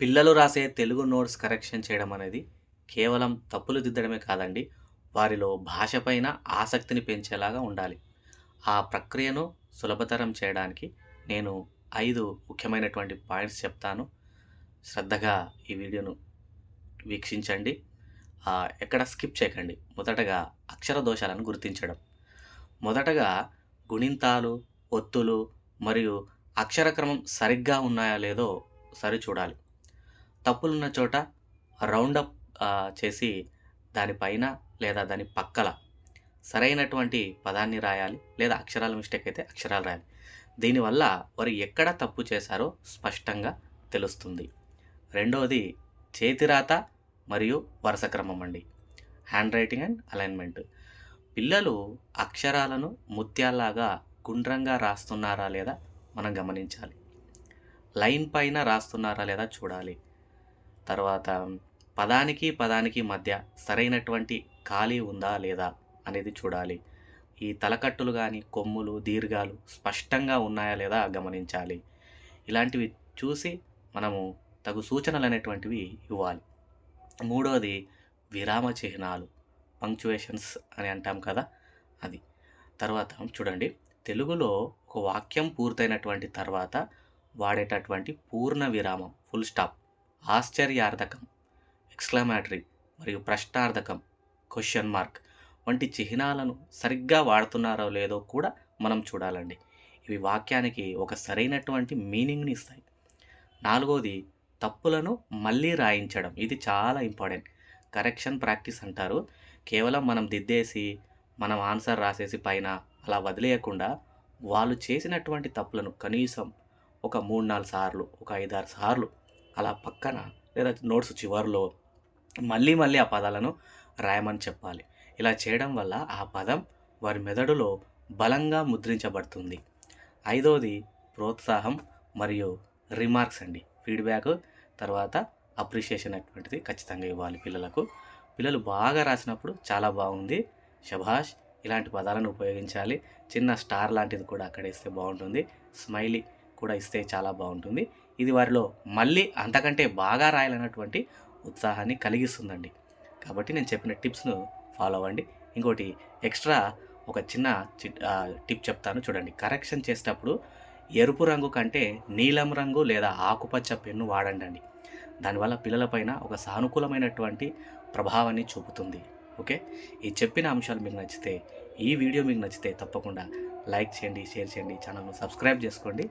పిల్లలు రాసే Telugu notes correction చేయడం అనేది కేవలం తప్పులు దిద్దడమే కాదండి వారిలో భాషపైన ఆసక్తిని పెంచేలాగా ఉండాలి. ఆ ప్రక్రియను సులభతరం చేయడానికి నేను ఐదు ముఖ్యమైనటువంటి పాయింట్స్ చెప్తాను. శ్రద్ధగా ఈ వీడియోను వీక్షించండి. ఎక్కడ స్కిప్ చేయకండి. మొదటగా అక్షర దోషాలను గుర్తించడం. మొదటగా గుణింతాలు ఒత్తులు మరియు అక్షరక్రమం సరిగ్గా ఉన్నాయా లేదో సరిచూడాలి. తప్పులున్న చోట రౌండప్ చేసి దానిపైన లేదా దాని పక్కల సరైనటువంటి పదాన్ని రాయాలి లేదా అక్షరాల మిస్టేక్ అయితే అక్షరాలు రాయాలి. దీనివల్ల వారు ఎక్కడ తప్పు చేశారో స్పష్టంగా తెలుస్తుంది. రెండవది చేతిరాత మరియు వరుస క్రమం అండి. హ్యాండ్ రైటింగ్ అండ్ అలైన్మెంట్ పిల్లలు అక్షరాలను ముత్యాల్లాగా గుండ్రంగా రాస్తున్నారా లేదా మనం గమనించాలి. లైన్ పైన రాస్తున్నారా లేదా చూడాలి. తర్వాత పదానికి పదానికి మధ్య సరైనటువంటి ఖాళీ ఉందా లేదా అనేది చూడాలి. ఈ తలకట్టులు కానీ కొమ్ములు దీర్ఘాలు స్పష్టంగా ఉన్నాయా లేదా గమనించాలి. ఇలాంటివి చూసి మనము తగు సూచనలు అనేటువంటివి ఇవ్వాలి. మూడవది విరామ చిహ్నాలు పంక్చువేషన్స్ అని అంటాం కదా అది. తర్వాత చూడండి తెలుగులో ఒక వాక్యం పూర్తయినటువంటి తర్వాత వాడేటటువంటి పూర్ణ విరామం ఫుల్ స్టాప్ ఆశ్చర్యార్థకం ఎక్స్క్లమేటరీ మరియు ప్రశ్నార్థకం క్వశ్చన్ మార్క్ వంటి చిహ్నాలను సరిగ్గా వాడుతున్నారో లేదో కూడా మనం చూడాలండి. ఇవి వాక్యానికి ఒక సరైనటువంటి మీనింగ్ని ఇస్తాయి. నాలుగవది తప్పులను మళ్ళీ రాయించడం. ఇది చాలా ఇంపార్టెంట్. కరెక్షన్ ప్రాక్టీస్ అంటారు. కేవలం మనం దిద్దేసి మనం ఆన్సర్ రాసేసి పైన అలా వదిలేయకుండా వాళ్ళు చేసినటువంటి తప్పులను కనీసం ఒక మూడు నాలుగు సార్లు ఒక ఐదారు సార్లు అలా పక్కన లేదా నోట్స్ చివరిలో మళ్ళీ మళ్ళీ ఆ పదాలను రాయమని చెప్పాలి. ఇలా చేయడం వల్ల ఆ పదం వారి మెదడులో బలంగా ముద్రించబడుతుంది. ఐదవది ప్రోత్సాహం మరియు రిమార్క్స్ అండి. ఫీడ్బ్యాక్ తర్వాత అప్రిషియేషన్ అటువంటిది ఖచ్చితంగా ఇవ్వాలి పిల్లలకు. పిల్లలు బాగా రాసినప్పుడు చాలా బాగుంది. శభాష్ ఇలాంటి పదాలను ఉపయోగించాలి. చిన్న స్టార్ లాంటిది కూడా అక్కడ ఇస్తే బాగుంటుంది. స్మైలీ కూడా ఇస్తే చాలా బాగుంటుంది. ఇది వారిలో మళ్ళీ అంతకంటే బాగా రాయాలన్నటువంటి ఉత్సాహాన్ని కలిగిస్తుందండి. కాబట్టి నేను చెప్పిన టిప్స్ను ఫాలో అవ్వండి. ఇంకోటి ఎక్స్ట్రా ఒక చిన్న చి- టిప్ చెప్తాను చూడండి. కరెక్షన్ చేసేటప్పుడు ఎరుపు రంగు కంటే నీలం రంగు లేదా ఆకుపచ్చ పెన్ను వాడండి అండి. దానివల్ల పిల్లలపైన ఒక సానుకూలమైనటువంటి ప్రభావాన్ని చూపుతుంది. ఓకే? ఈ చెప్పిన అంశాలు మీకు నచ్చితే ఈ వీడియో మీకు నచ్చితే తప్పకుండా లైక్ చేయండి షేర్ చేయండి ఛానల్ను సబ్స్క్రైబ్ చేసుకోండి.